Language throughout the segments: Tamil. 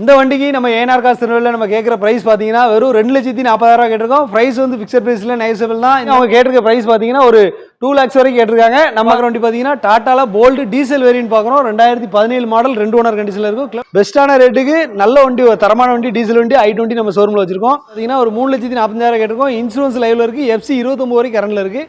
இந்த வண்டிக்கு நம்ம ஏனார் காசு திருநெல்வேலியில் நம்ம கேட்குற ப்ரைஸ் பார்த்தீங்கன்னா வெறும் ரெண்டு லட்சத்தி நாற்பதாயிரம் கேட்டிருக்கோம். ப்ரைஸ் வந்து ஃபிக்ஸட் ப்ரைஸில் நைசபிள் தான். அவங்க கேட்டிருக்க ப்ரைஸ் பார்த்தீங்கன்னா ஒரு டூ லேக்ஸ் வரைக்கும் கேட்டிருக்காங்க. நம்ம வண்டி பார்த்தீங்கன்னா டாட்டால போல்டு டீசல் வேரியன்ட் பார்க்குறோம் ரெண்டாயிரத்தி பதினேழு மாடல் ரெண்டு ஓனர் கண்டிஷனில் இருக்கும். பெஸ்ட்டான ரேட்டுக்கு நல்ல வண்டி ஒரு தரமான வண்டி டீசல் வண்டி ஐ டுவெண்ட்டி நம்ம ஷோரூமில் வச்சிருக்கோம். பார்த்தீங்கன்னா ஒரு மூணு லட்சத்தி நாற்பதாயிரம் கேட்டிருக்கோம். இன்சூரன்ஸ் லைவ்ல இருக்குது எஃப்சி இருபத்தொம்பது வரைக்கும் கரண்டில் இருக்குது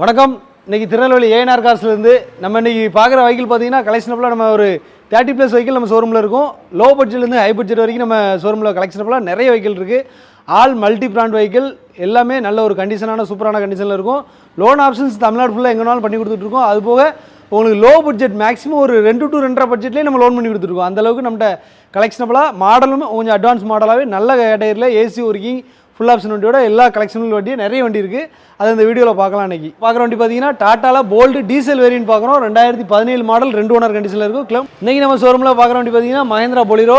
வணக்கம். இன்றைக்கி திருநெல்வேலி ஏஎன்ஆர் கார்ஸ்லேருந்து நம்ம இன்றைக்கி பார்க்குற வெஹிக்கிள் பார்த்தீங்கன்னா கலெக்ஷனபிளாக நம்ம ஒரு தேர்ட்டி ப்ளஸ் வெஹிக்கிள் நம்ம ஷோரூமில் இருக்கும். லோ பட்ஜெட்லேருந்து ஹை பட்ஜெட் வரைக்கும் நம்ம ஷோரூமில் கலெக்ஷனபிளாக நிறைய வெஹிக்கிள் இருக்குது ஆல் மல்டி பிராண்ட் வெஹிக்கிள் எல்லாமே நல்ல ஒரு கண்டிஷனான சூப்பரான கண்டிஷனில் இருக்கும். லோன் ஆப்ஷன்ஸ் தமிழ்நாடு ஃபுல்லாக எங்கேனாலும் பண்ணி கொடுத்துட்ருக்கோம் அது போக உங்களுக்கு லோ பட்ஜெட் மேக்ஸிமம் ஒரு ரெண்டு டு ரெண்டரை பட்ஜெட்லேயே நம்ம லோன் பண்ணி கொடுத்துருக்கோம் அந்தளவுக்கு நம்மகிட்ட கலெக்ஷனபிளாக மாடலும் கொஞ்சம் அட்வான்ஸ் மாடலாகவே நல்ல கேட்டகரியில் ஏசி ஒர்க்கிங் ஃபுல் ஆப்ஷன் வண்டியோட எல்லா கலெக்ஷனும் வண்டியும் நிறைய வண்டி இருக்குது அது இந்த வீடியோவில் பார்க்கலாம் இன்னைக்கு. பார்க்குற வண்டி பார்த்தீங்கன்னா டாட்டால போல்டு டீசல் வேரியன்ட் பார்க்குறோம். ரெண்டாயிரத்தி பதினேழு மாடல் ரெண்டு ஓனர் கண்டிஷனில் இருக்கும். கிளம் இன்றைக்கி நம்ம ஷோரூமில் பார்க்குற வண்டி பார்த்தீங்கன்னா மஹேந்திரா பொலிரோ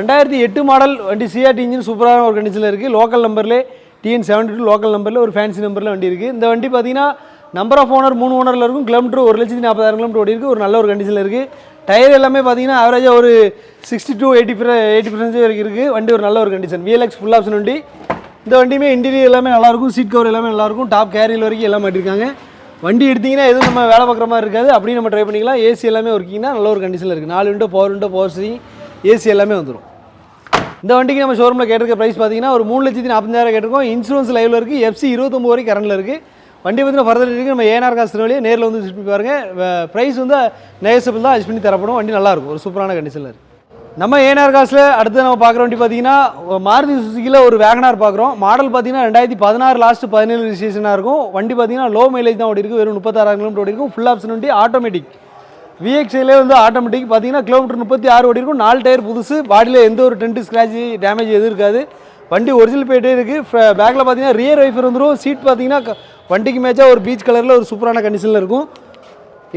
ரெண்டாயிரத்தி எட்டு மாடல் வண்டி சிஆர்டி இன்ஜின் சூப்பரான ஒரு கண்டிஷனில் இருக்குது லோக்கல் நம்பர்லேயே டிஎன் செவன்டி டூ லோக்கல் நம்பரில் ஒரு ஃபேன்சி நம்பரில் வண்டி இருக்குது இந்த வண்டி பார்த்தீங்கன்னா நம்பர் ஆஃப் ஓனர் மூணு ஓனரில் இருக்கும். கிலோமீட்டர் ஒரு லட்சத்தி நாற்பதாயிரம் கிலோமீட்டர் ஓடி இருக்குது ஒரு நல்ல ஒரு கண்டிஷனில் இருக்குது டயர் எல்லாமே பார்த்தீங்கன்னா ஆவரேஜாக ஒரு sixty to eighty eighty percentage வரைக்கும் இருக்குது வண்டி ஒரு நல்ல ஒரு கண்டிஷன் விஎல்எக்ஸ் ஃபுல் ஆப்ஷன் வண்டி. இந்த வண்டியுமே இன்டீரியர் எல்லாமே நல்லாயிருக்கும் சீட் கவர் எல்லாமே நல்லாயிருக்கும் டாப் கேரியல் வரைக்கும் எல்லாம் மாட்டிருக்காங்க வண்டி எடுத்தீங்கன்னா எதுவும் நம்ம வேலை பார்க்குற மாதிரி இருக்காது. அப்படியே நம்ம ட்ரை பண்ணிக்கலாம். ஏசி எல்லாமே ஒர்க்கிங்னா நல்ல ஒரு கண்டிஷனில் இருக்குது நாலு window power window power steering AC எல்லாமே வந்துடும் இந்த வண்டிக்கு நம்ம ஷோரூமில் கேட்டிருக்க ப்ரைஸ் பார்த்தீங்கன்னா ஒரு மூணு லட்சத்தி நாற்பதாயிரம் கேட்டிருக்கோம். இன்சூரன்ஸ் லைவில் இருக்குது எஃப்சி இருபத்தொம்பது வரைக்கும் கரண்டில் இருக்குது வண்டி பார்த்தீங்கன்னா ஃபர்தர் இருக்குது நம்ம ஏஆர் காசு வழியே நேரில் வந்து விசிட் பண்ணி பாருங்கள் ப்ரைஸ் வந்து நேசபிள் தான். அட்ஜஸ்ட் பண்ணி தரப்படும். வண்டி நல்லாயிருக்கும் ஒரு சூப்பரான கண்டிஷனில் இருக்குது நம்ம ஏனார் காசில் அடுத்து நம்ம பார்க்குற வண்டி பார்த்தீங்கன்னா மாருதி சுசுக்கியில் ஒரு வேகனார் பார்க்குறோம். மாடல் பார்த்தீங்கன்னா ரெண்டாயிரத்தி பதினாறு லாஸ்ட்டு பதினேழு ரிஜிஸ்ட்ரேஷனாக இருக்கும். வண்டி பார்த்தீங்கன்னா லோ மைலேஜ் தான் ஓடி இருக்கும் வெறும் முப்பத்தாறாயிரம் கிலோமீட்டர் ஓடி இருக்கும். ஃபுல் ஆப்ஷன் வண்டி ஆட்டோமேட்டிக் விஎக்ஸ்ஐலே வந்து ஆட்டோமேட்டிக் பார்த்தீங்கன்னா கிலோமீட்டர் முப்பத்தி ஆறு ஓடி இருக்கும். நாலு டயர் புதுசு. பாடியில் எந்த ஒரு டென்ட் ஸ்க்ராட்ச் டேமேஜ் எதுவும் இருக்காது. வண்டி ஒரிஜினல் போயிட்டே இருக்குது பேக்கில் பார்த்தீங்கன்னா ரியர் வைஃபர் வந்துடும் சீட் பார்த்தீங்கன்னா வண்டிக்கு மேட்சாக ஒரு பீச் கலரில் ஒரு சூப்பரான கண்டிஷனில் இருக்கும்.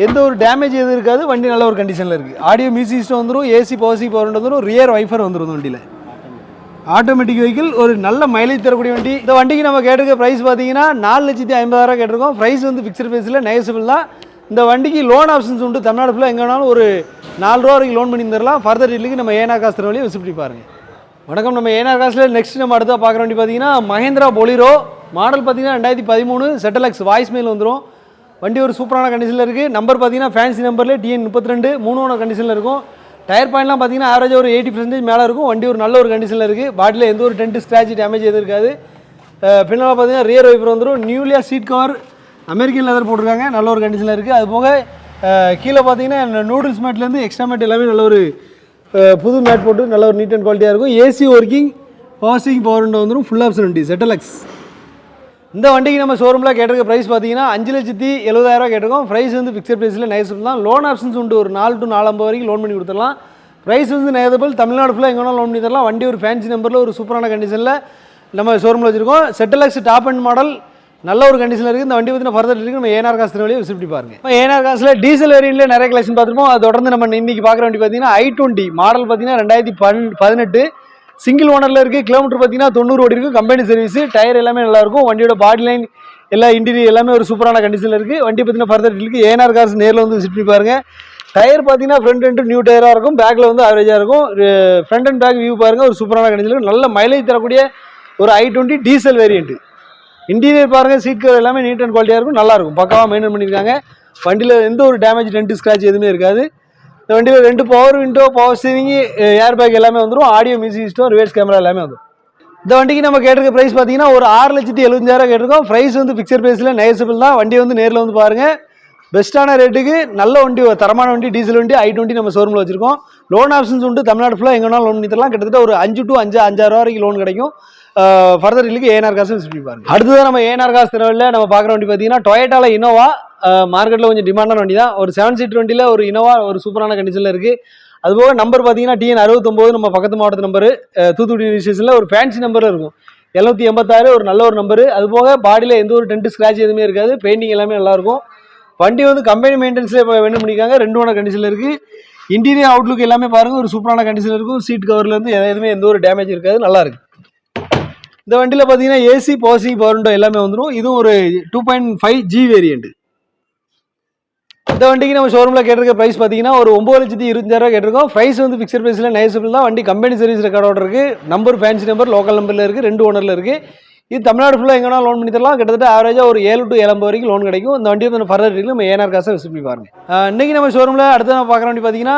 எந்த ஒரு டேமேஜ் எதுவும் இருக்காது வண்டி நல்ல ஒரு கண்டிஷனில் இருக்குது ஆடியோ மியூசிக் சிஸ்டம் வந்துடும் ஏசி பவர்சி பவர் வந்துடும் ரியர் வைஃபர் வந்துடும் வண்டியில். ஆட்டோமேட்டிக் வெஹிக்கிள் ஒரு நல்ல மைலேஜ் தரக்கூடிய வண்டி. இந்த வண்டிக்கு நம்ம கேட்டிருக்க ப்ரைஸ் பார்த்தீங்கன்னா நாலு லட்சத்தி ஐம்பதாயிரம் கேட்டிருக்கோம். ப்ரைஸ் வந்து ஃபிக்ஸ்ட் ப்ரைஸில் நெகசிபிள் தான். இந்த வண்டிக்கு லோன் ஆப்ஷன்ஸ் உண்டு. தமிழ்நாடு ஃபுல்லாக எங்கே வேணாலும் ஒரு நாலு ரூபா வரைக்கும் லோன் பண்ணி தரலாம் ஃபர்தர் டீலுக்கு நம்ம ஏனா காசு வழியை விசிட் பண்ணி வணக்கம். நம்ம ஏனா காசில் நெக்ஸ்ட் நம்ம அடுத்த பார்க்குற வண்டி பார்த்தீங்கன்னா மஹேந்திரா பொலிரோ மாடல் பார்த்தீங்கன்னா ரெண்டாயிரத்தி பதிமூணு செட்டலக்ஸ் வாய்ஸ் மெயில் வந்துடும் வண்டி ஒரு சூப்பரான கண்டிஷனில் இருக்குது நம்பர் பார்த்தீங்கன்னா ஃபேன்சி நம்பரில் டிஎன் முப்பத்தி ரெண்டு மூணு ஒன்று கண்டிஷனில் இருக்கும். டயர் பாயிண்ட்லாம் பார்த்தீங்கன்னா ஆவரேஜாக ஒரு எயிட்டி பர்சன்டேஜ் மேலே இருக்கும். வண்டி ஒரு நல்ல ஒரு கண்டிஷனில் இருக்குது பாடியில் எந்த ஒரு டென்ட் ஸ்க்ராட்ச் டேமேஜ் எதுவும் இருக்காது. பின்னால் பார்த்தீங்கன்னா ரியர் வைப்பர் வந்துடும் நியூலியா சீட் கவர் அமெரிக்கன் லெதர் போட்டிருக்காங்க. நல்ல ஒரு கண்டிஷனில் இருக்குது அது போக கீழே பார்த்தீங்கன்னா நூடுல்ஸ் மேட்லேருந்து எக்ஸ்ட்ரா மேட் எல்லாமே நல்ல ஒரு புது மேட் போட்டு நல்ல ஒரு நீட் அண்ட் குவாலிட்டியாக இருக்கும். AC working power steering power window வந்துடும் ஃபுல் ஆப்ஷன் வண்டி. செட்டலக்ஸ் இந்த வண்டிக்கு நம்ம ஷோரூமில் கேட்டிருக்க ப்ரைஸ் பார்த்தீங்கன்னா அஞ்சு லட்சத்தி எழுபதாயிரம் கேட்டிருக்கோம். ப்ரைஸ் வந்து ஃபிக்ஸட் ப்ரைஸில் நைஸ் தான் லோன் ஆப்ஷன்ஸ் உண்டு. ஒரு நாலு டு நாலம்பது வரைக்கும் லோன் பண்ணி கொடுத்துடலாம். ப்ரைஸ் வந்து நேதபிள் தமிழ்நாடு ஃபுல்லாக எங்கே வேணாலும் லோன் பண்ணி தரலாம். வண்டி ஒரு ஃபேன்சி நம்பரில் ஒரு சூப்பரான கண்டிஷனில் நம்ம ஷோரூமில் வச்சிருக்கோம். செட்டலக்ஸ் டாப் அண்ட் மாடல் நல்ல ஒரு கண்டிஷனில் இருக்குது இந்த வண்டி பற்றின ஃபர்தர் இருக்குது நம்ம ஏனார் காசு வழியை விசிட் பாருங்க. இப்போ ஏனார் காசில் டீசல் வேரியன்ட்ல நிறைய கலெக்ஷன் பார்த்துருப்போம். அது தொடர்ந்து நம்ம இன்னைக்கு பார்க்குற வண்டி பார்த்தீங்கன்னா ஐ டுவெண்ட்டி மாடல் பார்த்தீங்கன்னா ரெண்டாயிரத்தி பன் பதினெட்டு. சிங்கிள் ஓனரில் இருக்குது கிலோமீட்டர் பார்த்தீங்கன்னா தொண்ணூறு ஓடி இருக்கும் கம்பெனி சர்வீஸ் டயர் எல்லாமே நல்லாயிருக்கும் வண்டியோட பாடி லைன் எல்லா இன்டீரியர் எல்லாமே ஒரு சூப்பரான கண்டிஷனில் இருக்குது வண்டி பார்த்தீங்கன்னா ஃபர்தர் இருக்குது ஏனார் கார்ஸ் நேரில் வந்து விசிட் பண்ணி பாருங்கள் டயர் பார்த்தீங்கன்னா ஃப்ரண்ட் அண்ட் நியூ டயராக இருக்கும். பேக்கில் வந்து ஆவரேஜாக இருக்கும். ஃப்ரண்ட் அண்ட் பேக் வியூ பாருங்க. ஒரு சூப்பரான கண்டிஷன் நல்ல மைலேஜ் தரக்கூடிய ஒரு I twenty diesel variant interior பாருங்கள் சீட் கவர் எல்லாமே நீட் அண்ட் குவாலிட்டியாக இருக்கும். நல்லாயிருக்கும் பக்காவாக மெயின்டைன் பண்ணியிருக்காங்க வண்டியில் எந்த ஒரு டேமேஜ் டென்ட் ஸ்க்ராட்ச் எதுவுமே இருக்காது. இந்த வண்டியில் ரெண்டு power window power steering air bag எல்லாமே வந்துடும் audio music system reverse camera எல்லாமே வந்துடும் இந்த வண்டிக்கு நம்ம கேட்டிருக்க ப்ரைஸ் பார்த்தீங்கன்னா ஒரு ஆறு லட்சத்தி எழுபஞ்சாயிரம் கேட்டிருக்கோம். ப்ரைஸ் வந்து பிக்சர் ப்ரைஸில் நெகசிபிள் தான். வண்டி வந்து நேரில் வந்து பாருங்கள் பெஸ்ட்டான ரேட்டுக்கு நல்ல வண்டி ஒரு தரமான வண்டி டீசல் வண்டி ஐ டுவெண்ட்டி நம்ம ஷோரூமில் வச்சிருக்கோம். லோன் ஆப்ஷன்ஸ் உண்டு. தமிழ்நாடு ஃபுல்லாக எங்கேனாலும் லோன் பண்ணி தரலாம் கிட்டத்தட்ட ஒரு அஞ்சு டு அஞ்சு அஞ்சாயிரம் ரூபா வரைக்கும் லோன் கிடைக்கும். ஃபர்தர் இல்லைக்கு ஏஎன்ஆர் காசு விசிட் பண்ணி பாருங்க அடுத்ததான் நம்ம ஏஎன்ஆர் காசு திரவில் நம்ம பார்க்குற வண்டி பார்த்தீங்கன்னா டொயேட்டாவில் இனோவா மார்க்கெட்டில் கொஞ்சம் டிமாண்டான வண்டி தான் ஒரு செவன் சீட் வண்டியில் ஒரு இனோவா ஒரு சூப்பரான கண்டிஷனில் இருக்குது அதுபோக நம்பர் பார்த்தீங்கன்னா டிஎன் அறுபத்தொம்போது நம்ம பக்கத்து மாவட்ட நம்பர் தூத்துக்குடி ரிஜிஸ்ட்ரேஷனில் ஒரு ஃபேன்சி நம்பரில் இருக்கும். எழுநூத்தி எண்பத்தாறு ஒரு நல்ல ஒரு நம்பரு அது போக பாடியில் எந்த ஒரு டென்ட் ஸ்க்ராட்ச் எதுவுமே இருக்காது. பெயிண்டிங் எல்லாமே நல்லாயிருக்கும். வண்டி வந்து கம்பெனி மெயின்டெனன்ஸில் இப்போ வேணும் பண்ணியிருக்காங்க. ரெண்டு ஓன கண்டிஷனில் இருக்குது இன்டீரியர் அவுட்லுக் எல்லாமே பாருங்கள் ஒரு சூப்பரான கண்டிஷனில் இருக்கும். சீட் கவர்லேருந்து எதுவுமே எந்த ஒரு டேமேஜ் இருக்காது. நல்லாயிருக்கு இந்த வண்டியில் பார்த்தீங்கன்னா ஏசி பாசி பவர்ண்டோ எல்லாமே வந்துடும் இதுவும் ஒரு two point five G variant இந்த வண்டிக்கு நம்ம ஷோரூமில் கேட்டிருக்க ப்ரைஸ் பார்த்தீங்கன்னா ஒரு ஒம்பது லட்சத்தி இருபத்தாயிரம் கேட்டிருக்கோம். ப்ரைஸ் வந்து ஃபிக்ஸட் ப்ரைஸில் நைசபிள் தான். வண்டி கம்பெனி சர்வீஸ் ரெக்கார்டோட இருக்குது நம்பர் ஃபேன்சி நம்பர் லோக்கல் நம்பரில் இருக்குது ரெண்டு ஓனரில் இருக்குது இது தமிழ்நாடு ஃபுல்லாக எங்கன்னா லோன் பண்ணி தரலாம். கிட்டத்தட்ட ஆவரேஜாக ஒரு ஏழு டு ஏழம்பது வரைக்கும் லோன் கிடைக்கும். இந்த வண்டி வந்து ஃபர்தர் டீட்டில் நம்ம ஏனார் காசை விசிட் பண்ணி பாருங்க. இன்றைக்கி இன்னைக்கு நம்ம ஷோரூமில் அடுத்து நம்ம பார்க்குற வண்டி பார்த்தீங்கன்னா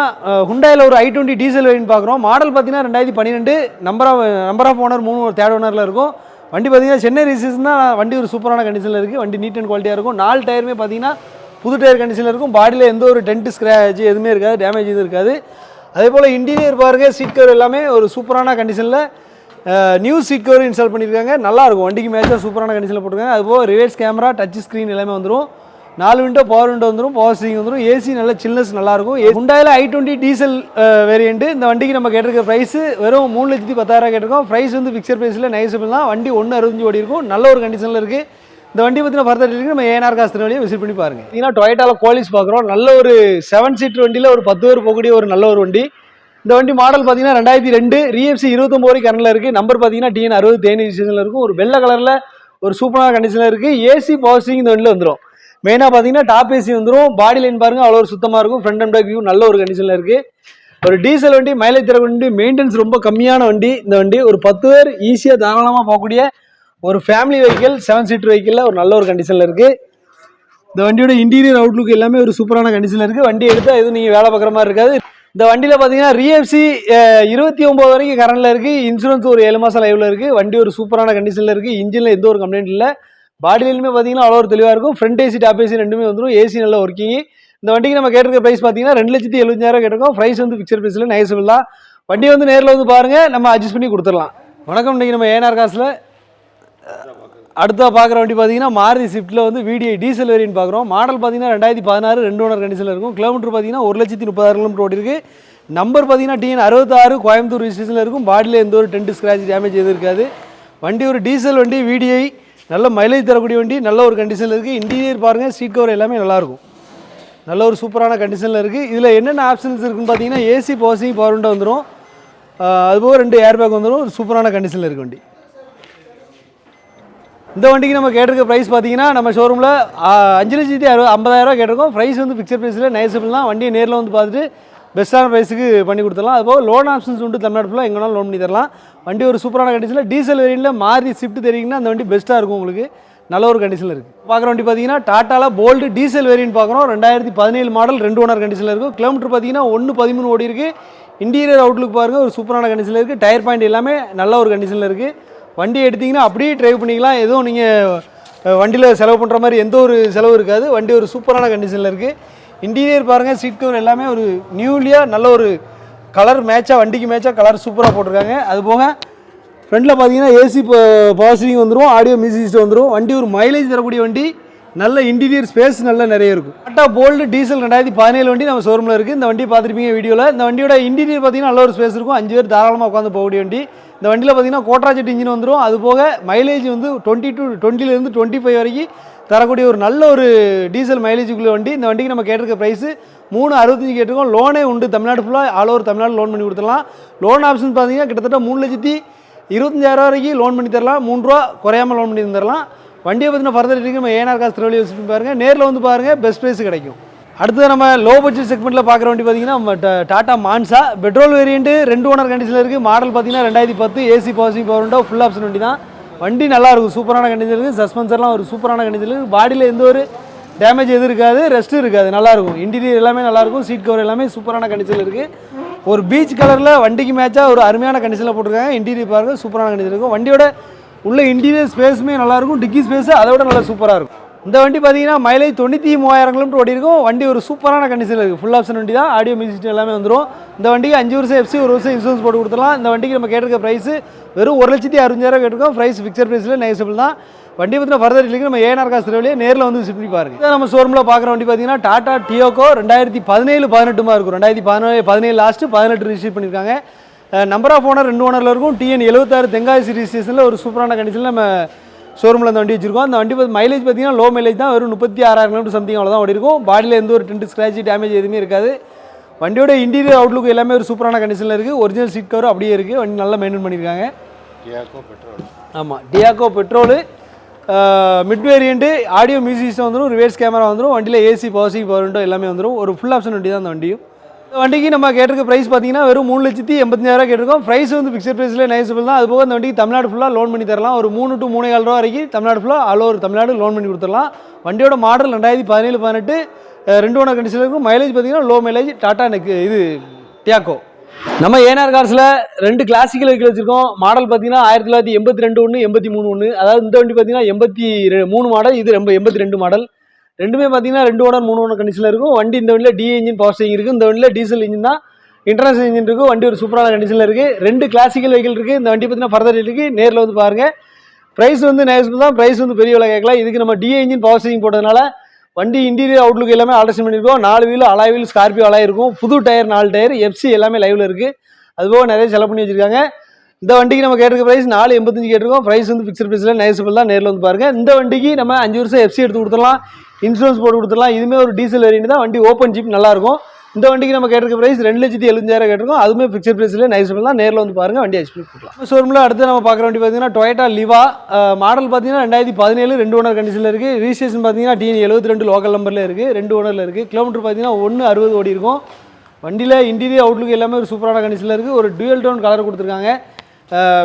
ஹுண்டாயில் ஒரு ஐ டுவெண்ட்டி டீசல் வேரியன்ட் பார்க்குறோம். மாடல் பார்த்தீங்கன்னா ரெண்டாயிரத்தி பன்னிரெண்டு. Number of number of owner மூணு தேர்ட் ஓனரில் இருக்கும். வண்டி பார்த்தீங்கன்னா சென்னை ரிஜிஸ்ட்ரேஷன் தான். வண்டி ஒரு சூப்பரான கண்டிஷனில் இருக்குது வண்டி நீட் அண்ட் குவாலிட்டியாக இருக்கும். நாலு டயருமே பார்த்தீங்கன்னா புது டயர் கண்டிஷனில் இருக்கும். பாடியில் எந்த ஒரு டென்ட் ஸ்க்ராட்ச் எதுவுமே இருக்காது. டேமேஜ் எதுவும் இருக்காது. அதே போல் இன்டீரியர் பாருங்க சீட் கவர் எல்லாமே ஒரு சூப்பரான கண்டிஷனில் நியூ சிக்யூர் இன்ஸ்டால் பண்ணியிருக்காங்க. நல்லா இருக்கும் வண்டிக்கு மேட்சாக சூப்பரான கண்டிஷனில் போட்டிருக்காங்க. அதுபோக ரிவர்ஸ் கேமரா டச் ஸ்க்ரீன் எல்லாமே வந்துடும் நாலு விண்டோ பவர் விண்டோ வந்துடும் பவர் ஸ்டீரிங் வந்துடும் ஏசி நல்ல சில்னஸ் நல்லாயிருக்கும். ஹுண்டாயில் ஐ டுவெண்ட்டி டீசல் வேரியண்ட்டு இந்த வண்டிக்கு நம்ம கேட்டிருக்க ப்ரைஸ் வெறும் மூணு லட்சத்தி பத்தாயிரம் கேட்டிருக்கோம். ப்ரைஸ் வந்து ஃபிக்ஸட் ப்ரைஸில் நைசபிள் தான். வண்டி ஒன்று அறுபஞ்சு ஓடி இருக்கும். நல்ல ஒரு கண்டிஷனில் இருக்குது இந்த வண்டி பற்றின ஃபர்தர் டீட்டெயில் நம்ம ஏஆர் காசு திருவள்ளியை விசிட் பண்ணி பாருங்க. ஏன்னா டொயட்டால கோலிஸ் பார்க்குறோம். நல்ல ஒரு செவன் சீட் வண்டியில் ஒரு பத்து பேர் போகக்கூடிய ஒரு நல்ல ஒரு வண்டி. இந்த வண்டி மாடல் பார்த்தீங்கன்னா ரெண்டாயிரத்தி ரெண்டு ரிஎஃப்சி இருபத்தொம்பது வரைக்கும் கரண்டில் இருக்குது நம்பர் பார்த்தீங்கன்னா டிஎன் அறுபது தேனி சீசனில் இருக்கும் ஒரு வெள்ளை கலரில் ஒரு சூப்பரான கண்டிஷனில் இருக்குது ஏசி பவர் ஸ்டீரிங் இந்த வண்டியில் வந்துடும் மெயினாக பார்த்தீங்கன்னா டாப் ஏசி வந்துடும் பாடி லைன் பாருங்கள் அவ்வளோ ஒரு சுத்தமாக இருக்கும். ஃப்ரண்ட் அண்ட் பேக் வியூ நல்ல ஒரு கண்டிஷனில் இருக்குது ஒரு டீசல் வண்டி மைலேஜ் தர வண்டி மெயின்டெனன்ஸ் ரொம்ப கம்மியான வண்டி. இந்த வண்டி ஒரு பத்து பேர் ஈஸியாக தாராளமாக போகக்கூடிய ஒரு ஃபேமிலி வெஹிக்கிள் செவன் சீட்டர் வெஹிக்கிளில் ஒரு நல்ல ஒரு கண்டிஷனில் இருக்குது இந்த வண்டியோட இன்டீரியர் அவுட்லுக் எல்லாமே ஒரு சூப்பரான கண்டிஷனில் இருக்குது வண்டி எடுத்தால் எதுவும் நீங்கள் வேலை பார்க்குற மாதிரி இருக்காது. இந்த வண்டியில் பார்த்தீங்கன்னா ரிஎஃப்சி இருபத்தி ஒம்பது வரைக்கும் கரண்டில் இருக்குது இன்சூரன்ஸ் ஒரு ஏழு மாதம் லைவில் இருக்குது வண்டி ஒரு சூப்பரான கண்டிஷனில் இருக்குது இன்ஜினில் எந்த ஒரு கம்ப்ளைண்ட் இல்லை. பாடியிலுமே பார்த்தீங்கன்னா அவ்வளோ ஒரு தெளிவாக இருக்கும். ஃப்ரண்ட் ஏசி டாப் ஏசி ரெண்டுமே வந்துடும் ஏசி நல்ல ஒர்க்கிங் இந்த வண்டிக்கு நம்ம கேட்டிருக்க ப்ரைஸ் பார்த்தீங்கன்னா ரெண்டு லட்சத்தி எழுபத்தாயிரம் கேட்டிருக்கோம். ப்ரைஸ் வந்து பிக்சர் ப்ரைஸில் நைஸ் தான். வண்டி வந்து நேரில் வந்து பாருங்கள் நம்ம அட்ஜஸ்ட் பண்ணி கொடுத்துடலாம். வணக்கம் இன்றைக்கி நம்ம ஏனார் காசில் அடுத்தா பார்க்குற வண்டி பார்த்தீங்கன்னா மாருதி ஸ்விஃப்ட்டில் வந்து விடிஐ டீசல் வேரியன்ட் பார்க்குறோம். மாடல் பார்த்தீங்கன்னா ரெண்டாயிரத்தி பதினாறு ரெண்டு ஓனர் கண்டிஷனில் இருக்கும். கிலோமீட்டர் பார்த்தீங்கன்னா ஒரு லட்சத்தி முப்பதாயிரம் கிலோமீட்டர் ஓடிருக்கு நம்பர் பார்த்தீங்கன்னா டிஎன் அறுபத்தாறு கோயம்புத்தூர் ரிஜிஸ்ட்ரேஷனில் இருக்கும். பாடியில் எந்த ஒரு டென்ட் ஸ்க்ராச் டேமேஜ் எதுவும் இருக்காது. வண்டி ஒரு டீசல் வண்டி விடிஐ நல்ல மைலேஜ் தரக்கூடிய வண்டி நல்ல ஒரு கண்டிஷனில் இருக்குது இன்டீரியர் பாருங்கள் சீட் கவர் எல்லாமே நல்லாயிருக்கும். நல்ல ஒரு சூப்பரான கண்டிஷனில் இருக்குது இதில் என்னென்ன ஆப்ஷன்ஸ் இருக்குன்னு பார்த்தீங்கன்னா ஏசி பவர்சிங் பவர் விண்டோ வந்துடும் அதுபோக ரெண்டு ஏர் பேக் வந்துடும் ஒரு சூப்பரான கண்டிஷனில் இருக்குது வண்டி. இந்த வண்டிக்கு நம்ம கேட்டிருக்க ப்ரைஸ் பார்த்தீங்கன்னா நம்ம ஷோரூமில் அஞ்சு லட்சத்தி அறுபது ஐம்பதாயிரரூவா கேட்டிருக்கோம். ப்ரைஸ் வந்து பிக்சர் ப்ரைஸில் நைசபிள் வண்டியை நேரில் வந்து பார்த்துட்டு பெஸ்ட்டான ப்ரைஸுக்கு பண்ணி கொடுத்துடலாம். அதுபோக லோன் ஆப்ஷன்ஸ் உண்டு தமிழ்நாடு ஃபுல்லாக எங்கேனாலும் லோன் பண்ணி தரலாம். வண்டி ஒரு சூப்பரான கண்டிஷனில் டீசல் வேரியண்ட்டில் மாறி ஷிஃப்ட் தெரியுங்கன்னா அந்த வண்டி பெஸ்ட்டாக இருக்கும் உங்களுக்கு. நல்ல ஒரு கண்டிஷனில் இருக்குது பார்க்குற வண்டி பார்த்தீங்கன்னா டாட்டாவில் போல்டு டீசல் வேரியன்ட் பார்க்குறோம். ரெண்டாயிரத்தி பதினேழு மாடல் ரெண்டு ஓனர் கண்டிஷனில் இருக்கும். கிலோமீட்டர் பார்த்தீங்கன்னா ஒன்று பதிமூணு ஓடி இருக்குது இன்டீரியர் அவுட்லுக் பாருங்கள் ஒரு சூப்பரான கண்டிஷனில் இருக்குது டயர் பாயிண்ட் எல்லாமே நல்ல ஒரு கண்டிஷனில் இருக்குது வண்டி எடுத்தீங்கன்னா அப்படியே ட்ரைவ் பண்ணிக்கலாம். எதுவும் நீங்கள் வண்டியில் செலவு பண்ணுற மாதிரி எந்த ஒரு செலவு இருக்காது. வண்டி ஒரு சூப்பரான கண்டிஷனில் இருக்குது இன்டீரியர் பாருங்கள் சீட் கவர் எல்லாமே ஒரு நியூலியாக நல்ல ஒரு கலர் மேட்சாக வண்டிக்கு மேட்சாக கலர் சூப்பராக போட்டிருக்காங்க. அது போக ஃப்ரண்டில் பார்த்தீங்கன்னா ஏசி பவர் ஸ்டீரிங் வந்துடும் ஆடியோ மியூசிக் சிஸ்டம் வந்துடும் வண்டி ஒரு மைலேஜ் தரக்கூடிய வண்டி. நல்ல இன்டீரியர் ஸ்பேஸ் நல்ல நிறைய இருக்கும். டாட்டா போல்டு டீசல் ரெண்டாயிரத்தி பதினேழு வண்டி நம்ம ஷோரூமில் இருக்குது இந்த வண்டி பார்த்துருப்பீங்க வீடியோவில் இந்த வண்டியோட இன்டீரியர் பார்த்தீங்கன்னா நல்ல ஒரு ஸ்பேஸ் இருக்கும். அஞ்சு பேர் தாராளமாக உட்காந்து போகக்கூடிய வண்டி. இந்த வண்டியில் பார்த்தீங்கன்னா கோட்ராஜெட் இன்ஜின் வந்துடும் அது போக மைலேஜ் வந்து டுவெண்ட்டி டூ டுவெண்ட்டிலேருந்து டுவெண்ட்டி ஃபைவ் வரைக்கும் தரக்கூடிய ஒரு நல்ல ஒரு டீசல் மைலேஜுக்குள்ள வண்டி. இந்த வண்டிக்கு நம்ம கேட்டிருக்க ப்ரைஸு மூணு அறுபத்தஞ்சு கேட்டிருக்கோம். லோனே உண்டு. தமிழ்நாடு ஃபுல்லாக ஆல் ஓவர் தமிழ்நாடு லோன் பண்ணி கொடுத்துடலாம். லோன் ஆப்ஷன் பார்த்தீங்கன்னா கிட்டத்தட்ட மூணு லட்சத்தி இருபத்தஞ்சாயிரம் வரைக்கும் லோன் பண்ணி தரலாம். மூணு ரூபா குறையாமல் லோன் பண்ணி தரலாம் வண்டியை பற்றின ஃபர்தர் டீட்டெயில் நம்ம ஏஆர் காசு திருவள்ளி யூஸ் பாருங்கள் நேரில் வந்து பாருங்கள் பெஸ்ட் ப்ரைஸ் கிடைக்கும். அடுத்தது நம்ம லோ பட்ஜெட் செக்மெண்ட்டில் பார்க்குற வண்டி பார்த்தீங்கன்னா நம்ம டாட்டா மான்சா பெட்ரோல் வேரியண்ட்டு ரெண்டு ஓனர் கண்டிஷனில் இருக்குது மாடல் பார்த்தீங்கன்னா ரெண்டாயிரத்தி பத்து AC passing power window full option வண்டி தான். வண்டி நல்லா இருக்கும். சூப்பரான கண்டிஷன் இருக்குது சஸ்பென்சர்லாம் ஒரு சூப்பரான கண்டிஷன் இருக்குது பாடியில் எந்த ஒரு டேமேஜ் எதுவும் இருக்காது. ரெஸ்ட்டும் இருக்காது. நல்லாயிருக்கும் இன்டீரியர் எல்லாமே நல்லாயிருக்கும் சீட் கவர் எல்லாமே சூப்பரான கண்டிஷனில் இருக்குது ஒரு பீச் கலரில் வண்டிக்கு மேட்சாக ஒரு அருமையான கண்டிஷனில் போட்டிருக்காங்க. இன்டீரியர் பாருங்க சூப்பரான கண்டிஷன் இருக்கும். வண்டியோட உள்ள இன்டீரியர் ஸ்பேஸுமே நல்லாயிருக்கும் டிக்கி ஸ்பேஸு அதை விட நல்லா சூப்பராக இருக்கும். இந்த வண்டி பார்த்தீங்கன்னா மைலேஜ் தொண்ணூற்றி மூவாயிரம் கிலோமீட்டர் ஓடி இருக்கும் வண்டி ஒரு சூப்பரான கண்டிஷனில் இருக்குது ஃபுல் ஆப்ஷன் வண்டி தான். ஆடியோ மியூசிக் எல்லாமே வந்துடும் இந்த வண்டிக்கு அஞ்சு வருஷம் எஃப்சி ஒரு வருஷம் இன்சூரன்ஸ் போட்டு கொடுத்துலாம் இந்த வண்டிக்கு நம்ம கேட்டிருக்க ப்ரைஸ் வெறும் ஒரு லட்சத்தி அறுபஞ்சாயிரம் கேட்டிருக்கோம். ப்ரைஸ் ஃபிக்சர் ப்ரைஸில் நைசபிள் தான். வண்டி பற்றின ஃபர்தர் இல்லைங்க நம்ம ஏனார் காசு வழியே நேரில் வந்து சிப்பி பாருங்க. இதான் நம்ம ஷோரூமில் பார்க்குற வண்டி பார்த்தீங்கன்னா டாடா டியோக்கோ ரெண்டாயிரத்தி பதினேழு பதினெட்டுமா இருக்கும். ரெண்டாயிரத்தி பதினேழு பதினேழு லாஸ்ட்டு பதினெட்டு ரிசீவ் பண்ணியிருக்காங்க நம்பர் ஆஃப் ஓனர் ரெண்டு ஓனரில் இருக்கும். டிஎன் எழுபத்தாறு தெங்காசி ரிஜிஸ்ட்ரேஷனில் ஒரு சூப்பரான கண்டிஷனில் நம்ம ஷோரூமில் அந்த வண்டி வச்சிருக்கோம். அந்த வண்டி மைலேஜ் பார்த்தீங்கன்னா லோ மைலேஜ் தான். வெறும் முப்பத்தி ஆறாயிரம் கிலோமீட்டர் சம்திங் அவ்வளோ தான் ஓடி இருக்கும். பாடியில் எந்த ஒரு டென்ட் ஸ்க்ராட்ச் டேமேஜ் எதுவுமே இருக்காது. வண்டியோட இன்டீரியர் அவுட்லுக் எல்லாமே ஒரு சூப்பரான கண்டிஷனில் இருக்குது ஒரிஜினல் சீட் கவர் அப்படியே இருக்குது வண்டி நல்லா மெயின்டைன் பண்ணியிருக்காங்க டியாக்கோ பெட்ரோல் ஆமாம் Tiago petrol mid variant audio music system வந்துடும் ரிவர்ஸ் கேமரா வந்துடும் வண்டியில் ஏசி பவர் விண்டோ எல்லாமே வந்துடும் ஒரு ஃபுல் ஆப்ஷன் வண்டி தான் அந்த வண்டியும். இந்த வண்டிக்கு நம்ம கேட்டிருக்க ப்ரைஸ் பார்த்தீங்கன்னா வெறும் மூணு லட்சத்தி எண்பத்தஞ்சாயிரம் கேட்டிருக்கோம். ப்ரைஸ் வந்து ஃபிக்ஸட் ப்ரைஸில் நைசபிள் தான். அது போக அந்த வண்டிக்கு தமிழ்நாடு ஃபுல்லாக லோன் பண்ணி தரலாம். ஒரு மூணு டு மூணு ரூபா வரைக்கும் தமிழ்நாடு ஃபுல்லாக ஆல் ஓவர் தமிழ்நாடு லோன் பண்ணி கொடுத்துடலாம். வண்டியோட மாடல் ரெண்டாயிரத்தி பதினேழு பதினெட்டு ரெண்டு ஒன்று கண்டிஷனில் இருக்கும். மைலேஜ் பார்த்தீங்கன்னா லோ மைலேஜ் டாட்டா நெக் இது டியாக்கோ நம்ம ஏனார் கார்ஸில் ரெண்டு கிளாசிக்கல் வெஹிக்கிள் வச்சிருக்கோம். மாடல் பார்த்தீங்கன்னா ஆயிரத்தி தொள்ளாயிரத்தி எண்பத்தி ரெண்டு ஒன்று எண்பத்தி மூணு ஒன்று அதாவது இந்த வண்டி பார்த்தீங்கன்னா எண்பத்தி மூணு மாடல் இது ரொம்ப எண்பத்தி ரெண்டு மாடல் ரெண்டுமே பார்த்தீங்கன்னா ரெண்டு ஓனர் மூணு ஓனர் கண்டிஷனில் இருக்கும். வண்டி இந்த வண்டியில் டி இன்ஜின் பவர் ஸ்டேரிங் இருக்குது இந்த வண்டியில் டீசல் இன்ஜின் தான். இன்டர்நேஷனல் இன்ஜின் இருக்குது வண்டி ஒரு சூப்பரான கண்டிஷனில் இருக்குது ரெண்டு கிளாசிக்கல் வெஹிக்கிள் இருக்குது இந்த வண்டி பார்த்தீங்கன்னா ஃபர்தர் இருக்குது நேரில் வந்து பாருங்கள் ப்ரைஸ் வந்து நேசம் தான். ப்ரைஸ் வந்து பெரிய விலை கேட்கலாம் இதுக்கு நம்ம டிஏ இன்ஜின் பவர் ஸ்டேரிங் போட்டதுனால வண்டி இன்டீரியர் அவுட்லுக் எல்லாமே ஆல்ட்ரேஷன் பண்ணியிருக்கோம் நாலு wheel alloy wheel Scorpio alloy இருக்கும். புது டயர் நாலு டயர் எஃப்சி எல்லாமே லைவில் இருக்குது அதுபோக நிறைய செலவு பண்ணி வச்சுருக்காங்க. இந்த வண்டிக்கு நம்ம கேட்டிருக்க ப்ரைஸ் நாலு எண்பத்தஞ்சு கேட்டிருக்கோம். ப்ரைஸ் வந்து ஃபிக்ஸ்ட் ப்ரைஸில் நேசபிள் தான். நேரில் வந்து பாருங்கள் இந்த வண்டிக்கு நம்ம அஞ்சு வருஷம் எஃப்சி எடுத்து கொடுத்துடலாம். இன்சூரன்ஸ் போட்டு கொடுத்துடலாம். இதுவுமே ஒரு டீசல் வேரியன்ட் தான். வண்டி ஓப்பன் ஜீப் நல்லாயிருக்கும். இந்த வண்டிக்கு நம்ம கேட்டிருக்க ப்ரைஸ் ரெண்டு லட்சத்தி எழுபஞ்சாயிரம் கேட்டிருக்கோம். அதுவுமே ஃபிக்ஸட் ப்ரைஸில் நைஸ் தான் நேரில் வந்து பாருங்க வண்டி எக்ஸ்பிளைன் கொடுக்கலாம் ஷோரூமில் அடுத்து நம்ம பார்க்குற வண்டி பார்த்தீங்கன்னா டொயேட்டா லிவா மாடல் பார்த்தீங்கன்னா ரெண்டாயிரத்தி பதினேழு ரெண்டு ஓனர் கண்டிஷனில் இருக்குது ரிஜிஸ்ட்ரேஷன் பார்த்தீங்கன்னா டிஎன் எழுபத்தி ரெண்டு லோக்கல் நம்பரில் இருக்குது ரெண்டு ஓனரில் இருக்குது கிலோமீட்டர் பார்த்தீங்கன்னா ஒன்று அறுபது ஓடி இருக்கும். வண்டியில் இன்டீரியர் அவுட்லுக் எல்லாமே ஒரு சூப்பரான கண்டிஷனில் இருக்குது ஒரு டுவல் டோன் கலர் கொடுத்துருக்காங்க.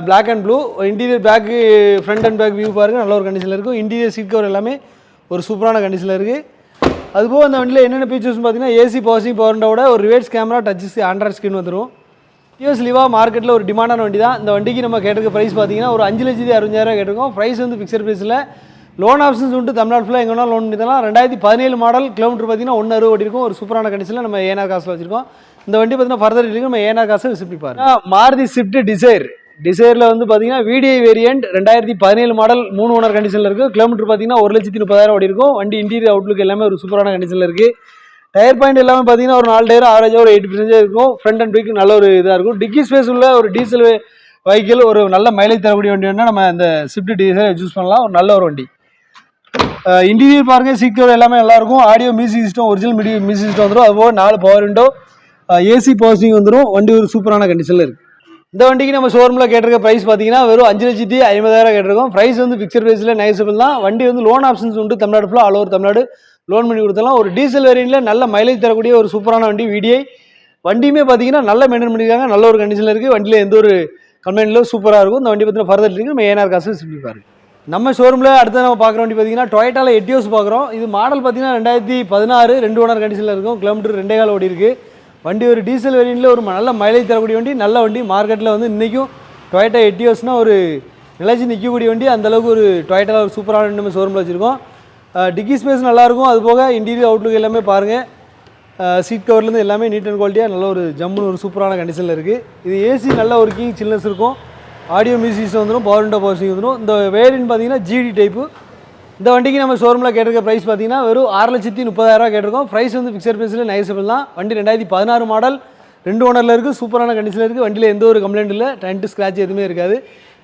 Black and blue interior back front and back view பாருங்கள் நல்ல ஒரு கண்டிஷனில் இருக்கும் இன்டீரியர் சீட் கவர் எல்லாமே ஒரு சூப்பரான கண்டிஷனில் இருக்குது அதுபோக அந்த வண்டியில் என்னென்ன ஃபீச்சர்ஸ் பார்த்தீங்கன்னா ஏசி பாசிங் பவர்ண்டோட ஒரு reverse camera touch Android screen வந்துடும் டிஎஸ் லிவா மார்க்கெட்டில் ஒரு டிமாண்டான வண்டி தான். இந்த வண்டிக்கு நம்ம கேட்டிருக்க ப்ரைஸ் பார்த்தீங்கன்னா ஒரு அஞ்சு லட்சத்தி அறுபஞ்சாயிரம் கேட்டிருக்கோம். ப்ரைஸ் வந்து ஃபிக்ஸட் ப்ரைஸில் லோன் ஆப்ஷன்ஸ் உண்டு. தமிழ்நாடு ஃபுல்லாக எங்கே லோன் பண்ணி ரெண்டாயிரத்தி பதினேழு மாடல் கிலோமீட்டர் பார்த்தீங்கன்னா ஒன்று அறுபது ஓடி இருக்கும். ஒரு சூப்பரான கண்டிஷனில் நம்ம ஏனா காசில் வச்சிருக்கோம். இந்த வண்டி பார்த்தீங்கன்னா ஃபர்தர் இருக்கு. நம்ம ஏனா காசை விசிட் பண்ணி மாருதி ஸ்விஃப்ட் டிசைர் டிசைரில் வந்து பார்த்தீங்கன்னா விடிஐ வேரியன்ட் ரெண்டாயிரத்தி பதினேழு மாடல் மூணு ஓனர் கண்டிஷனில் இருக்குது கிலோமீட்டர் பார்த்தீங்கன்னா ஒரு லட்சத்தி முப்பதாயிரம் ஓடி இருக்கும். வண்டி இன்டீரியர் அவுட்லுக் எல்லாமே ஒரு சூப்பரான கண்டிஷனில் இருக்குது டயர் பாயிண்ட் எல்லாமே பார்த்தீங்கன்னா ஒரு நாலு டயர் ஆவரேஜாக ஒரு எயிட் பர்சன்டேஜ் இருக்கும். ஃப்ரண்ட் அண்ட் பைக்கு நல்ல ஒரு இதாக இருக்கும். டிக்கி ஸ்பேஸ் உள்ள ஒரு டீசல் வெஹிக்கிள் ஒரு நல்ல மைலேஜ் தரக்கூடிய வண்டி வேணால் நம்ம இந்த ஸ்விஃப்ட் டீசல் யூஸ் பண்ணலாம். ஒரு நல்ல ஒரு வண்டி. இன்டீரியர் பாருங்க. சீக்கிரம் எல்லாமே நல்லாயிருக்கும் audio music system original media music system வந்துடும் அதுபோக நாலு பவர் விண்டோ ஏசி பவர்ஸிங் வந்துடும் வண்டி ஒரு சூப்பரான கண்டிஷனில் இருக்குது இந்த வண்டிக்கு நம்ம ஷோரூமில் கேட்டிருக்க ப்ரைஸ் பார்த்தீங்கன்னா வெறும் அஞ்சு லட்சத்தி ஐம்பதாயிரம் கேட்டிருக்கோம். ப்ரைஸ் வந்து ஃபிக்ஸட் ப்ரைஸில் நைசபிள் தான். வண்டி வந்து லோன் ஆப்ஷன்ஸ் உண்டு. தமிழ்நாடு ஃபுல்லாக ஆல் ஓவர் தமிழ்நாடு லோன் பண்ணி கொடுத்தலாம் ஒரு டீசல் வேரியண்ட்டில் நல்ல மைலேஜ் தரக்கூடிய ஒரு சூப்பரான வண்டி விடிஐ வண்டியுமே பார்த்தீங்கன்னா நல்லா மெயின்டைன் பண்ணியிருக்காங்க. நல்ல ஒரு கண்டிஷனில் இருக்குது வண்டியில் எந்த ஒரு கம்ப்ளைண்ட்டில் சூப்பராக இருக்கும். இந்த வண்டி பற்றின ஃபர்தர் இருக்குது நம்ம ஏனார் காசு சிப்பி நம்ம ஷோரூமில் அடுத்து நம்ம பார்க்குற வண்டி பார்த்தீங்கன்னா டொயட்டாவில் எட்டியோஸ் பார்க்குறோம். இது மாடல் பார்த்தீங்கன்னா ரெண்டாயிரத்தி பதினாறு ரெண்டு ஓனர் கண்டிஷனில் இருக்கும். கிலோமீட்டர் ரெண்டே கால் ஓடி இருக்குது வண்டி ஒரு டீசல் வேரியண்ட்டில் ஒரு நல்ல மைலேஜ் தரக்கூடிய வண்டி நல்ல வண்டி. மார்க்கெட்டில் வந்து இன்றைக்கும் டொயேட்டா எட்டியோஸ்னால் ஒரு நிலச்சி நிற்கக்கூடிய வண்டி. அந்தளவுக்கு ஒரு டொயட்டாவில் ஒரு சூப்பரான வண்டி நம்ம ஷோரூமில் வச்சுருக்கோம். டிக்கி ஸ்பேஸ் நல்லாயிருக்கும். அது போக இன்டீரியர் அவுட்லுக் எல்லாமே பாருங்கள் சீட் கவர்லேருந்து எல்லாமே நீட் அண்ட் குவாலிட்டியாக நல்ல ஒரு ஜம்முன்னு ஒரு சூப்பரான கண்டிஷனில் இருக்குது இது ஏசி நல்ல ஒரு கீங் சில்னஸ் இருக்கும். ஆடியோ மியூசிக்ஸ் வந்துடும் பவர் விண்டோ பவர் வந்துடும் இந்த வேரியன்ட் பார்த்தீங்கன்னா ஜிடி டைப்பு இந்த வண்டிக்கு நம்ம ஷோரூமில் கேட்டிருக்க ப்ரைஸ் பார்த்தீங்கன்னா வெறும் ஆறு லட்சத்தி முப்பதாயிரரூவா கேட்டிருக்கோம். ப்ரைஸ் வந்து ஃபிக்ஸட் ப்ரைஸில் நைசபிள் தான். வண்டி ரெண்டாயிரத்தி பதினாறு மாடல் ரெண்டு ஓனரில் இருக்குது சூப்பரான கண்டிஷனில் இருக்குது வண்டியில் எந்த ஒரு கம்ப்ளைண்ட் இல்லை. டென்ட்டு ஸ்க்ராட்ச் எதுவுமே இருக்காது.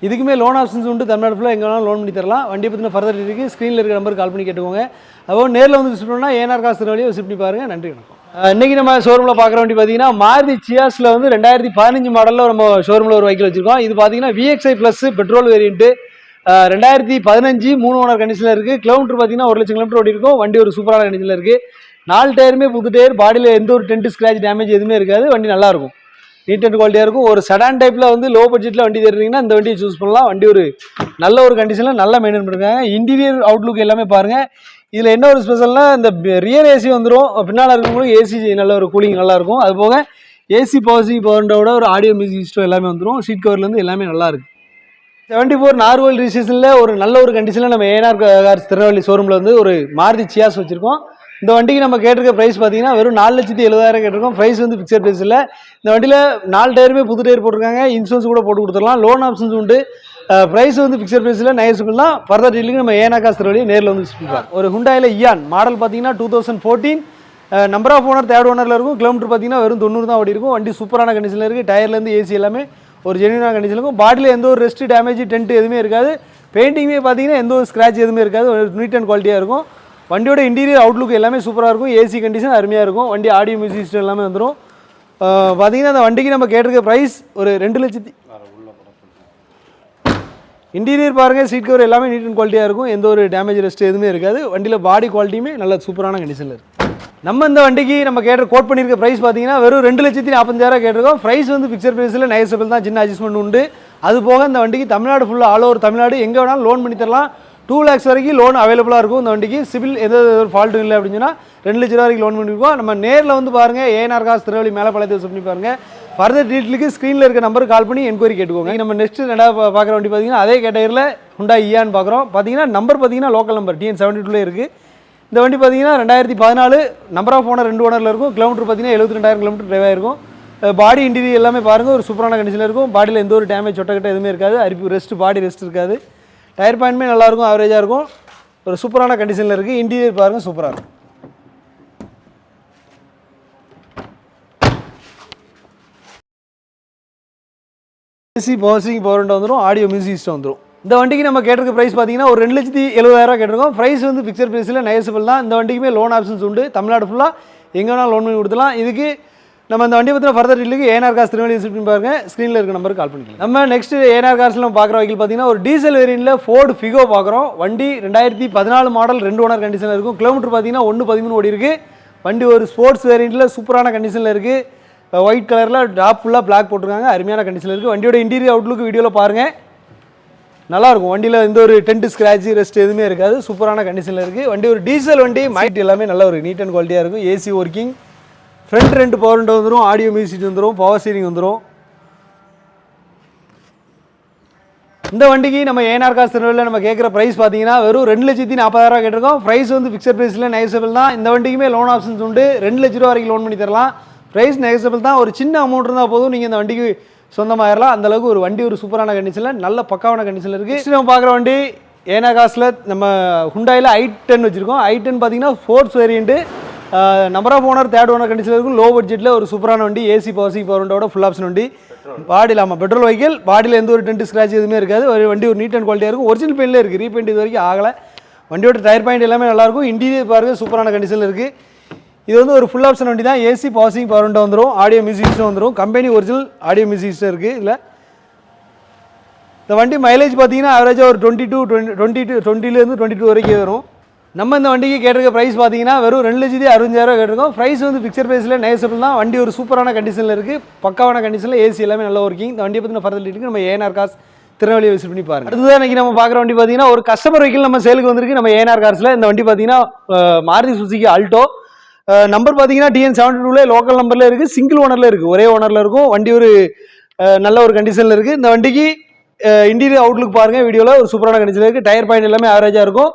இதுக்குமே லோன் ஆப்ஷன்ஸ் உண்டு. தமிழ்நாடு ஃபுல்லாக எங்கே வேணாலும் லோன் பண்ணி தரலாம். வண்டியை பற்றின ஃபர்தர் இருக்குது ஸ்க்ரீனில் இருக்கிற நம்பருக்கு கால் பண்ணி கேட்டுக்கோங்க. அதுவும் நேரில் வந்து விசிட் பண்ணால் ஏனார் காசு வழியை விசிட் பண்ணி பாருங்கள் நன்றி வணக்கம். இன்றைக்கி நம்ம ஷோரூமில் பார்க்குற வண்டி பார்த்தீங்கன்னா மாருதி சியாஸில் வந்து ரெண்டாயிரத்தி பதினஞ்சு மாடலில் நம்ம ஷோரூமில் ஒரு வெஹிக்கிள் வச்சுருக்கோம். இது பார்த்தீங்கன்னா விஎக்ஸ்ஐ ப்ளஸ் பெட்ரோல் வேரியன்ட்டு ரெண்டாயிரத்தி பதினஞ்சு மூணு ஓனர் கண்டிஷனில் இருக்குது கிலோமீட்டர் பார்த்தீங்கன்னா ஒரு லட்சம் கிலோமீட்டர் ஓடி இருக்கும் வண்டி ஒரு சூப்பரான கண்டிஷனில் இருக்குது நாலு டயருமே புது டயர் பாடியில் எந்த ஒரு டென்ட் ஸ்க்ராச் டேமேஜ் எதுவுமே இருக்காது. வண்டி நல்லாயிருக்கும் நீட் அண்ட் குவாலிட்டியாக இருக்கும். ஒரு செடான் டைப்பில் வந்து லோ பட்ஜெட்டில் வண்டி தருறீங்கன்னா இந்த வண்டியை சூஸ் பண்ணலாம். வண்டி ஒரு நல்ல ஒரு கண்டிஷனில் நல்லா மெயின்டைன் பண்ணிருக்காங்க. இன்டீரியர் அவுட்லுக் எல்லாமே பாருங்கள் இதில் என்ன ஒரு ஸ்பெஷல்னா இந்த ரியர் ஏசி வந்துடும் பின்னால் இருக்கிறவங்களுக்கு ஏசி நல்ல ஒரு கூலிங் நல்லா இருக்கும். அது போக ஏசி பவர்சி பவர்ன்றோட ஒரு ஆடியோ மியூசிக் சிஸ்டம் எல்லாமே வந்துடும் சீட் கவர்லேருந்து எல்லாமே நல்லாயிருக்கு செவன்டி ஃபோர் நார்வல் ரிஜிஸ்ட்ரேஷனில் ஒரு நல்ல ஒரு கண்டிஷனில் நம்ம ஏஆர் கார்ஸ் திருநெல்வேலி ஷோரூமில் வந்து ஒரு மாருதி சியாஸ் வச்சுருக்கோம். இந்த வண்டிக்கு நம்ம கேட்டிருக்க ப்ரைஸ் பார்த்தீங்கன்னா வெறும் நாலு லட்சத்தி எழுபதாயிரம் கேட்டிருக்கோம். ப்ரைஸ் வந்து ஃபிக்ஸட் ப்ரைஸ் இல்லை. இந்த வண்டியில் நாலு டயருமே புது டயர் போட்டிருக்காங்க. இன்சூரன்ஸ் கூட போட்டு கொடுத்துடலாம். லோன் ஆப்ஷன்ஸ் உண்டு. ப்ரைஸ் வந்து ஃபிக்ஸட் ப்ரைஸில் நைஸபிள் தான். ஃபர்தர் டீலிங் நம்ம ஏனா காசு வழியை நேரில் வந்து விசிட் பண்ணலாம் ஒரு ஹுண்டாயில் இயான் மாடல் பார்த்தீங்கன்னா two thousand fourteen number of owner third ஓனரில் இருக்கும். கிலோமீட்டர் பார்த்தீங்கன்னா வெறும் தொண்ணூறு தான் ஓடி இருக்கும் வண்டி சூப்பரான கண்டிஷனில் இருக்குது டயர்லேருந்து ஏசி எல்லாமே ஒரு ஜென்யூனாக கண்டிஷன் இருக்கும் பாடியில் எந்த ஒரு ரெஸ்ட் டேமேஜ் டென்ட் எதுவுமே இருக்காது. பெயிண்டிங்குமே பார்த்தீங்கன்னா எந்த ஒரு ஸ்க்ராட்ச் எதுவுமே இருக்காது. ஒரு நீட் அண்ட் குவாலிட்டியாக இருக்கும். வண்டியோட இன்டீரியர் அவுட்லுக் எல்லாமே சூப்பராக இருக்கும். ஏசி கண்டிஷன் அருமையாக இருக்கும். வண்டி ஆடியோ மியூசிக் சிஸ்டம் எல்லாமே வந்துடும் பார்த்தீங்கன்னா அந்த வண்டிக்கு நம்ம கேட்டிருக்க ப்ரைஸ் ஒரு ரெண்டு லட்சத்தி இன்டீரியர் பாருங்கள் சீட் கவர் எல்லாமே நீட் அண்ட் குவாலிட்டியாக இருக்கும். எந்த ஒரு டேமேஜ் ரெஸ்ட் எதுவுமே இருக்காது. வண்டியில் பாடி குவாலிட்டியுமே நல்ல சூப்பரான கண்டிஷனில் இருக்குது நம்ம இந்த வண்டிக்கு நம்ம கேட்ட கோட் பண்ணியிருக்க ப்ரைஸ் பார்த்தீங்கன்னா வெறும் ரெண்டு லட்சத்தி நாற்பஞ்சாயிரம் கேட்டிருக்கோம். ப்ரைஸ் வந்து ஃபிக்சர் ப்ரைஸில் நைசபிள் தான். சின்ன அட்ஜஸ்ட்மெண்ட் உண்டு. அது போக இந்த வண்டிக்கு தமிழ்நாடு ஃபுல்லாக ஆல் ஓவர் தமிழ்நாடு எங்கே வேணாலும் லோன் பண்ணி தரலாம். டூ லேக்ஸ் வரைக்கும் லோன் அவைலபிளாக இருக்கும் இந்த வண்டிக்கு. சிவில் எந்த ஒரு ஃபால்ட்டும் இல்லை அப்படின்னு சொன்னால் ரெண்டு லட்ச ரூபா வரைக்கும் லோன் பண்ணியிருக்கோம் நம்ம நேரில் வந்து பாருங்கள் ஏஎன்ஆர் காசு திருவள்ளி மேலே பழத்தை சொல்லி பாருங்கள் ஃபர்தர் டீட்டெயிலுக்கு ஸ்க்ரீனில் இருக்க நம்பருக்கு கால் பண்ணி என்கொயரி கேட்டுக்கோங்க. நம்ம நெக்ஸ்ட் ரெண்டாவது பார்க்குற வண்டி பார்த்தீங்கன்னா அதே கேட்டகரியில் ஹுண்டா இயான்னு பார்க்குறோம். பார்த்தீங்கன்னா நம்பர் பார்த்தீங்கன்னா லோக்கல் நம்பர் டிஎன் செவன்டி டூலே இருக்குது இந்த வண்டி பார்த்தீங்கன்னா ரெண்டாயிரத்தி பதினாலு நம்பர் ஆஃப் ஓனர் ரெண்டு ஓனரில் இருக்கும். கிலோமீட்டர் பார்த்தீங்கன்னா எழுபத்தி ரெண்டாயிரம் கிலோமீட்டர் டிரைவ் ஆயிருக்கும் பாடி இன்டீரியர் எல்லாமே பாருங்கள் ஒரு சூப்பரான கண்டிஷனில் இருக்கும். பாடியில் எந்த ஒரு டேமேஜ் சொட்டக்கட்ட எதுவுமே இருக்காது. அரிப்பு ரெஸ்ட் பாடி ரெஸ்ட் இருக்காது. டயர் பாயிண்ட்மே நல்லாயிருக்கும் ஆவரேஜாக இருக்கும் ஒரு சூப்பரான கண்டிஷனில் இருக்குது இன்டீரியர் பாருங்கள் சூப்பராக இருக்கும். ஏசி பவர்சிங் பவர் வந்துடும் ஆடியோ மியூசிக் சிஸ்டம் வந்துடும் இந்த வண்டிக்கு நம்ம கேட்டிருக்க ப்ரைஸ் பார்த்தீங்கன்னா ஒரு ரெண்டு லட்சத்தி எழுபதாயிரம் கேட்டிருக்கோம். ப்ரைஸ் வந்து பிக்சர் ப்ரைஸில் நயசபிள் தான். இந்த வண்டிக்குமே லோன் ஆப்ஷன்ஸ் உண்டு. தமிழ்நாடு ஃபுல்லாக எங்கே வேணாலும் லோன் பண்ணி கொடுத்துலாம் இதுக்கு நம்ம இந்த வண்டியை பற்றின ஃபர்தர் டீலுக்கு ஏஆர் காசு திருநெல்வேலி விசிட் பாருங்க. ஸ்க்ரீனில் இருக்க நம்பருக்கு கால் பண்ணிக்கலாம். நம்ம நெக்ஸ்ட் ஏஆர் காசில் நம்ம பார்க்குற வெஹிக்கிள் பார்த்தீங்கன்னா ஒரு டீசல் வேரியண்ட்டில் ஃபோர்டு ஃபிகோ பார்க்குறோம். வண்டி ரெண்டாயிரத்தி பதினாலு மாடல் ரெண்டு ஓனர் கண்டிஷனில் இருக்கும். கிலோமீட்டர் பார்த்தீங்கன்னா ஒன்று பதிமூணு ஓடி இருக்குது வண்டி ஒரு ஸ்போர்ட்ஸ் வேரியண்ட்டில் சூப்பரான கண்டிஷனில் இருக்குது ஒயிட் கலரில் டாப் ஃபுல்லாக பிளாக் போட்டிருக்காங்க. அருமையான கண்டிஷனில் இருக்குது வண்டியோட இன்டீரியர் அவுட்லுக்கு வீடியோவில் பாருங்கள் நல்லாயிருக்கும். வண்டியில் எந்த ஒரு டென்ட் ஸ்க்ராட்ச் ரெஸ்ட் எதுவுமே இருக்காது. சூப்பரான கண்டிஷனில் இருக்குது வண்டி ஒரு டீசல் வண்டி மைட் எல்லாமே நல்ல ஒரு நீட் அண்ட் குவாலிட்டியாக இருக்கும். ஏசி ஒர்க்கிங் ஃப்ரண்ட் ரெண்டு பவர் விண்டோ வந்துடும் ஆடியோ மியூசிக் வந்துடும் பவர் ஸ்டீரிங் வந்துடும் இந்த வண்டிக்கு நம்ம ஏனார் காசு திருநெல்வேலியில் நம்ம கேட்குற ப்ரைஸ் பார்த்தீங்கன்னா வெறும் ரெண்டு லட்சத்தி நாற்பதாயிரம் கேட்டிருக்கோம். ப்ரைஸ் வந்து ஃபிக்ஸட் ப்ரைஸில் நெகசபிள் தான். இந்த வண்டிக்குமே லோன் ஆப்ஷன்ஸ் உண்டு. ரெண்டு லட்ச ரூபா வரைக்கும் லோன் பண்ணி தரலாம் ப்ரைஸ் நெகசபிள் தான். ஒரு சின்ன அமௌண்ட் இருந்தால் போதும். நீங்கள் இந்த வண்டிக்கு சொந்தமாயிரலாம். அந்த அளவுக்கு ஒரு வண்டி ஒரு சூப்பரான கண்டிஷனில் நல்ல பக்காவான கண்டிஷனில் இருக்குது நம்ம பார்க்குற வண்டி ஏனா காசில் நம்ம ஹுண்டாயில் ஐ டென் வச்சுருக்கோம். ஐ டென் பார்த்தீங்கன்னா force variant number of owner third owner கண்டிஷனில் இருக்கும். லோ பட்ஜெட்டில் ஒரு சூப்பரான வண்டி ஏசி பவர்சி பவர் விண்டோட ஃபுல் ஆப்ஷன் வண்டி. பாடியில் ஆமாம் பெட்ரோல் வெஹிக்கிள் பாடியில் எந்த ஒரு டென்ட் ஸ்க்ராட்ச் எதுவுமே இருக்காது. ஒரு வண்டி ஒரு நீட் அண்ட் குவாலிட்டியாக இருக்கும். ஒரிஜினல் பெயிண்டில் இருக்குது ரீபெயிண்ட் இது வரைக்கும் ஆகலை. வண்டியோட டயர் பாயிண்ட் எல்லாமே நல்லாயிருக்கும் இன்டீரியர் பாருங்க சூப்பரான கண்டிஷனில் இருக்குது இது வந்து ஒரு ஃபுல் ஆப்ஷன் வண்டி தான். ஏசி பாசிங் பவர் விண்டோ வந்துடும் ஆடியோ மியூசிக்ஸும் வந்துடும் கம்பெனி ஒரிஜினல் ஆடியோ மியூசிக்ஸும் இருக்குது இல்லை இந்த வண்டி மைலேஜ் பார்த்தீங்கன்னா ஆவரேஜாக ஒரு டுவெண்ட்டி டூ டுவெண்ட்டி டூ டுவெண்ட்டிலேருந்து டுவெண்ட்டி டூ வரைக்கும் வரும். நம்ம இந்த வண்டிக்கு கேட்டிருக்க ப்ரைஸ் பார்த்தீங்கன்னா வெறும் ரெண்டு லட்சத்தி அறுபஞ்சாயிரம் கேட்டிருக்கோம். ப்ரைஸ் வந்து பிக்சர் ப்ரைஸில் நேசபிள் தான். வண்டி ஒரு சூப்பரான கண்டிஷனில் இருக்குது பக்காவான கண்டிஷனில் ஏசி எல்லாமே நல்லா ஒர்க்கிங் இந்த வண்டியை பற்றின ஃபர்தர் டீட்டுக்கு நம்ம ஏஎன்ஆர் காஸ் திருநெல்வேலியை விசிட் பண்ணி பாருங்க. அடுத்ததான் இன்னைக்கு நம்ம பார்க்குற வண்டி பார்த்தீங்கன்னா ஒரு கஸ்டமர் வெஹிக்கிள் நம்ம சேலுக்கு வந்திருக்கு. நம்ம ஏஎன்ஆர் கார்ஸில் இந்த வண்டி பார்த்தீங்கன்னா மாருதி சுசுகி ஆல்டோ நம்பர் பார்த்தீங்கன்னா டிஎன் செவன்டி டூல லோக்கல் நம்பரில் இருக்குது சிங்கிள் ஓனரில் இருக்குது ஒரே ஓனரில் இருக்கும். வண்டி ஒரு நல்ல ஒரு கண்டிஷனில் இருக்குது இந்த வண்டிக்கு இன்டீரியர் அவுட்லுக் பாருங்கள் வீடியோவில் ஒரு சூப்பரான கண்டிஷனில் இருக்குது டயர் பாயிண்ட் எல்லாமே ஆவரேஜாக இருக்கும்.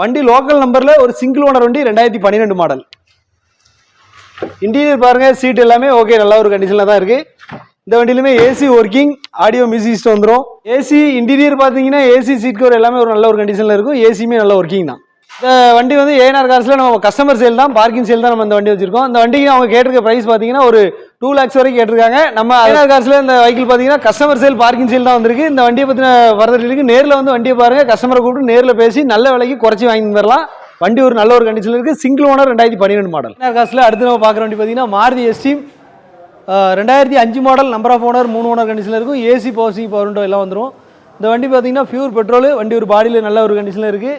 வண்டி லோக்கல் நம்பரில் ஒரு சிங்கிள் ஓனர் வண்டி ரெண்டாயிரத்தி பன்னிரெண்டு மாடல் இன்டீரியர் பாருங்க சீட் எல்லாமே ஓகே நல்ல ஒரு கண்டிஷனில் தான் இருக்கு. இந்த வண்டியிலுமே AC working audio music system வந்துடும் ஏசி இன்டீரியர் பார்த்தீங்கன்னா ஏசி சீட் கவர் எல்லாமே ஒரு நல்ல ஒரு கண்டிஷனில் இருக்கும். ஏசியுமே நல்ல ஒர்க்கிங் தான். இந்த வண்டி வந்து ஏஎன்ஆர் கார்ஸில் நம்ம கஸ்டமர் சேல் தான் பார்க்கிங் சேல் தான் நம்ம இந்த வண்டி வச்சிருக்கோம். இந்த வண்டிக்கு அவங்க கேட்டிருக்க ப்ரைஸ் பார்த்தீங்கன்னா ஒரு டூ லேக்ஸ் வரைக்கும் கேட்டிருக்காங்க. நம்ம ஏஎன்ஆர் கார்ஸில் இந்த வெஹிக்கிள் பார்த்தீங்கன்னா கஸ்டமர் சேல் பார்க்கிங் சேல் தான் வந்திருக்கு. இந்த வண்டியை பற்றின இருக்குது நேரில் வந்து வண்டியை பாருங்கள் கஸ்டமரை கூப்பிட்டு நேரில் பேசி நல்ல விலைக்கு குறைச்சி வாங்கி வரலாம். வண்டி ஒரு நல்ல ஒரு கண்டிஷனில் இருக்குது சிங்கிள் ஓனர் ரெண்டாயிரத்தி பன்னிரெண்டு மாடல் ஏஎன்ஆர் கார்ஸில் அடுத்து நம்ம பார்க்குற வண்டி பார்த்தீங்கன்னா மாருதி எஸ்டீம் ரெண்டாயிரத்தி அஞ்சு மாடல் நம்பர் ஆஃப் ஓனர் மூணு ஓனர் கண்டிஷனில் இருக்கும். ஏசி பவர்சிங் பவர் எல்லாம் வந்துடும் இந்த வண்டி பார்த்தீங்கன்னா பியூர் பெட்ரோல் வண்டி ஒரு பாடியில் நல்ல ஒரு கண்டிஷனில் இருக்குது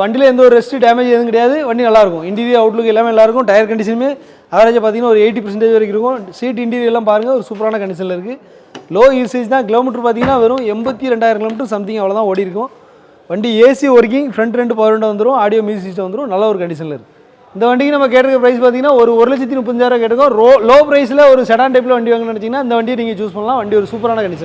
வண்டியில் எந்த ஒரு ரெஸ்ட்டு டேமேஜ் எதுவும் கிடையாது. வண்டி நல்லாயிருக்கும். இன்டீரியர் அவுட்லுக் எல்லாமே நல்லாயிருக்கும். டயர் கண்டிஷனுமே ஆவரேஜாக பார்த்தீங்கன்னா ஒரு எயிட்டி பர்சன்டேஜ் வரைக்கும் இருக்கும். சீட் இன்டீரியர் எல்லாம் பாருங்கள் ஒரு சூப்பரான கண்டிஷனில் இருக்குது லோ யூசேஜ் தான். கிலோமீட்டர் பார்த்தீங்கன்னா வெறும் எண்பத்தி ரெண்டாயிரம் கிலோமீட்டர் சம்திங் அவ்வளோதான் ஓடி இருக்கும். வண்டி ஏசி ஒர்க்கிங் ஃப்ரண்ட் ரெண்டு பவர் விண்டோ வந்துடும் ஆடியோ மியூசிக் சிஸ்டம் வந்துடும் நல்ல ஒரு கண்டிஷனில் இருக்குது இந்த வண்டிக்கு நம்ம கேட்டிருக்க ப்ரைஸ் பார்த்தீங்கன்னா ஒரு ஒரு லட்சத்தி முப்பஞ்சாயிரம் கேட்டிருக்கோம். ரோ லோ ப்ரைஸில் ஒரு செடான் டைப்பில் வண்டி வாங்கணும்னு நினச்சிங்கன்னா இந்த வண்டியை நீங்கள் சூஸ் பண்ணலாம். வண்டி ஒரு சூப்பரான கண்டிஷன்